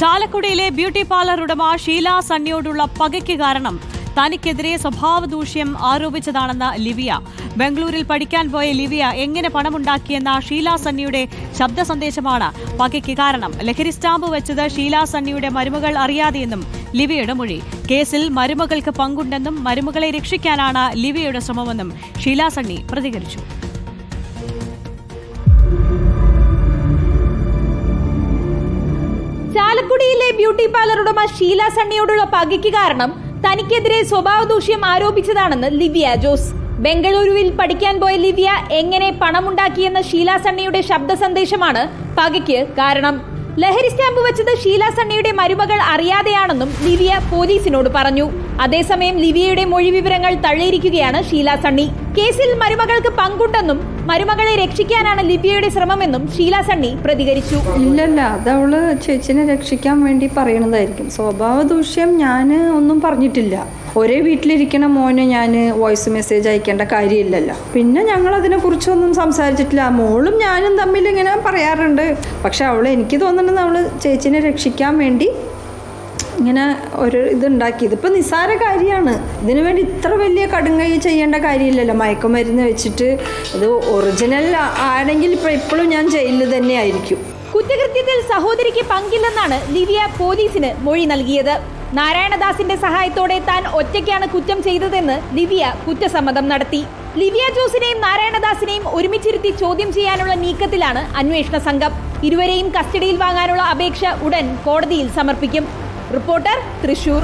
ചാലക്കുടിയിലെ beauty parlour ഉടമ ഷീല സണ്ണിയോടുള്ള പകയ്ക്ക് കാരണം തനിക്കെതിരെ സ്വഭാവ ദൂഷ്യം ആരോപിച്ചതാണെന്ന് ലിവിയ. ബംഗളൂരിൽ പഠിക്കാൻ പോയ ലിവിയ എങ്ങനെ പണമുണ്ടാക്കിയെന്ന ഷീല സണ്ണിയുടെ ശബ്ദ സന്ദേശമാണ് പകയ്ക്ക് കാരണം. ലഹരി സ്റ്റാമ്പ് വെച്ചത് ഷീല സണ്ണിയുടെ മരുമകൾ അറിയാതെയെന്നും ലിവിയുടെ മൊഴി. കേസിൽ മരുമകൾക്ക് പങ്കുണ്ടെന്നും മരുമകളെ രക്ഷിക്കാനാണ് ലിവിയുടെ ശ്രമമെന്നും ഷീല സണ്ണി പ്രതികരിച്ചു. ചാലക്കുടിയിലെ ബ്യൂട്ടി പാർലർ ഉടമ ഷീല സണ്ണിയോടുള്ള പകയ്ക്ക് കാരണം തനിക്കെതിരെ സ്വഭാവ ദൂഷ്യം ആരോപിച്ചതാണെന്ന് ലിവിയ ജോസ്. ബംഗളൂരുവിൽ പഠിക്കാൻ പോയ ലിവിയ എങ്ങനെ പണമുണ്ടാക്കിയെന്ന ഷീല സണ്ണിയുടെ ശബ്ദ സന്ദേശമാണ് പകയ്ക്ക് കാരണം. ലഹരി സ്റ്റാമ്പ് വെച്ചത് ഷീല സണ്ണിയുടെ മരുമകൾ അറിയാതെയാണെന്നും ലിവിയ പോലീസിനോട് പറഞ്ഞു. അതേസമയം ലിവിയയുടെ മൊഴി വിവരങ്ങൾ തള്ളിയിരിക്കുകയാണ് ഷീല സണ്ണി. കേസിൽ മരുമകൾക്ക് പങ്കുണ്ടെന്നും മരുമകളെ രക്ഷിക്കാനാണ് ലിബിയയുടെ ശ്രമമെന്നും ഷീല സണ്ണി പ്രതികരിച്ചു. ഇല്ലല്ല അത് അവൾ ചേച്ചിനെ രക്ഷിക്കാൻ വേണ്ടി പറയണതായിരിക്കും. സ്വഭാവ ദൂഷ്യം ഞാൻ ഒന്നും പറഞ്ഞിട്ടില്ല. ഒരേ വീട്ടിലിരിക്കണ മോനെ ഞാൻ വോയിസ് മെസ്സേജ് അയക്കേണ്ട കാര്യമില്ലല്ലോ. പിന്നെ ഞങ്ങൾ അതിനെക്കുറിച്ചൊന്നും സംസാരിച്ചിട്ടില്ല. മോളും ഞാനും തമ്മിൽ ഇങ്ങനെ പറയാറുണ്ട്. പക്ഷെ അവൾ എനിക്ക് തോന്നുന്നത് അവൾ ചേച്ചിനെ രക്ഷിക്കാൻ വേണ്ടി ഇങ്ങനെ ഒരു ഇതുണ്ടാക്കി ഇതിപ്പോൾ നിസ്സാര കാര്യമാണ്. ഇതിനു വേണ്ടി ഇത്ര വലിയ കടുങ്കൈ ചെയ്യേണ്ട കാര്യമില്ലല്ലോ. മയക്കുമരുന്ന് വെച്ചിട്ട് ഇത് ഒറിജിനൽ ആണെങ്കിൽ ഇപ്പോൾ ഇപ്പോഴും ഞാൻ ജയിലിൽ തന്നെ ആയിരിക്കും. കുറ്റകൃത്യത്തിൽ സഹോദരിക്ക് പങ്കില്ലെന്നാണ് ലിവിയ പോലീസിന് മൊഴി നൽകിയത്. നാരായണദാസിന്റെ സഹായത്തോടെ താൻ ഒറ്റയ്ക്കാണ് കുറ്റം ചെയ്തതെന്ന് ദിവ്യ കുറ്റസമ്മതം നടത്തി. ലിവിയ ജോസിനെയും നാരായണദാസിനെയും ഒരുമിച്ചിരുത്തി ചോദ്യം ചെയ്യാനുള്ള നീക്കത്തിലാണ് അന്വേഷണ സംഘം. ഇരുവരെയും കസ്റ്റഡിയിൽ വാങ്ങാനുള്ള അപേക്ഷ ഉടൻ കോടതിയിൽ സമർപ്പിക്കും. റിപ്പോർട്ടർ തൃശൂർ